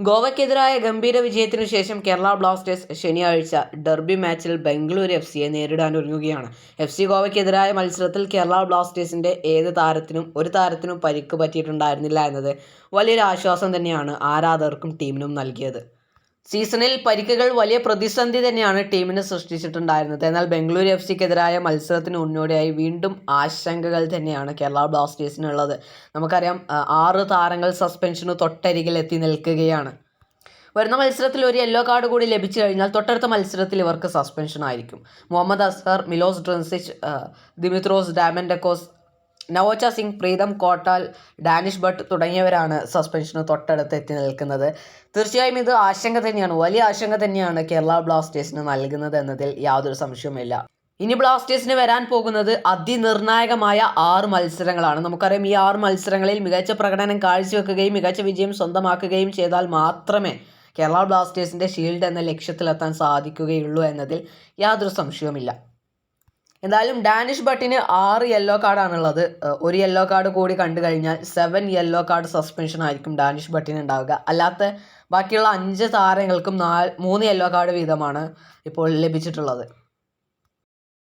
ഗോവയ്ക്കെതിരായ ഗംഭീര വിജയത്തിനു ശേഷം കേരള ബ്ലാസ്റ്റേഴ്സ് ശനിയാഴ്ച ഡെർബി മാച്ചിൽ ബംഗളൂരു എഫ് സിയെ നേരിടാൻ ഒരുങ്ങുകയാണ്. എഫ് സി ഗോവയ്ക്കെതിരായ മത്സരത്തിൽ കേരള ബ്ലാസ്റ്റേഴ്സിന്റെ ഏത് താരത്തിനും ഒരു താരത്തിനും പരിക്ക് പറ്റിയിട്ടുണ്ടായിരുന്നില്ല എന്നത് വലിയൊരു ആശ്വാസം തന്നെയാണ് ആരാധകർക്കും ടീമിനും നൽകിയത്. സീസണിൽ പരിക്കുകൾ വലിയ പ്രതിസന്ധി തന്നെയാണ് ടീമിന് സൃഷ്ടിച്ചിട്ടുണ്ടായിരുന്നത്. എന്നാൽ ബംഗളൂരു എഫ് സിക്കെതിരായ മത്സരത്തിന് മുന്നോടിയായി വീണ്ടും ആശങ്കകൾ തന്നെയാണ് കേരള ബ്ലാസ്റ്റേഴ്സിനുള്ളത്. നമുക്കറിയാം ആറ് താരങ്ങൾ സസ്പെൻഷന് തൊട്ടരികിൽ എത്തി നിൽക്കുകയാണ്. വരുന്ന മത്സരത്തിൽ ഒരു യെല്ലോ കാർഡ് കൂടി ലഭിച്ചു കഴിഞ്ഞാൽ തൊട്ടടുത്ത മത്സരത്തിൽ ഇവർക്ക് സസ്പെൻഷൻ ആയിരിക്കും Mohammed Azhar Milos Drincic Dimitrios Diamantakos Naocha Singh Pritam Kotal Danish Bhat തുടങ്ങിയവരാണ് സസ്പെൻഷന് തൊട്ടടുത്ത് എത്തി നിൽക്കുന്നത്. തീർച്ചയായും ഇത് ആശങ്ക തന്നെയാണ്. വലിയ ആശങ്ക തന്നെയാണ് കേരള ബ്ലാസ്റ്റേഴ്സിന് നൽകുന്നത് എന്നതിൽ യാതൊരു സംശയവുമില്ല. ഇനി ബ്ലാസ്റ്റേഴ്സിന് വരാൻ പോകുന്നത് അതിനിർണായകമായ ആറ് മത്സരങ്ങളാണ്. നമുക്കറിയാം ഈ ആറ് മത്സരങ്ങളിൽ മികച്ച പ്രകടനം കാഴ്ചവെക്കുകയും മികച്ച വിജയം സ്വന്തമാക്കുകയും ചെയ്താൽ മാത്രമേ കേരള ബ്ലാസ്റ്റേഴ്സിന്റെ ഷീൽഡ് എന്ന ലക്ഷ്യത്തിലെത്താൻ സാധിക്കുകയുള്ളൂ എന്നതിൽ യാതൊരു സംശയവുമില്ല. എന്തായാലും ഡാനിഷ് ഭട്ടിന് ആറ് യെല്ലോ കാർഡാണുള്ളത് ഒരു യെല്ലോ കാർഡ് കൂടി കണ്ടു കഴിഞ്ഞാൽ സെവൻ യെല്ലോ കാർഡ് സസ്പെൻഷൻ ആയിരിക്കും ഡാനിഷ് ഭട്ടിന് ഉണ്ടാവുക. അല്ലാത്ത ബാക്കിയുള്ള അഞ്ച് താരങ്ങൾക്കും നാല് മൂന്ന് യെല്ലോ കാർഡ് വീതമാണ് ഇപ്പോൾ ലഭിച്ചിട്ടുള്ളത്.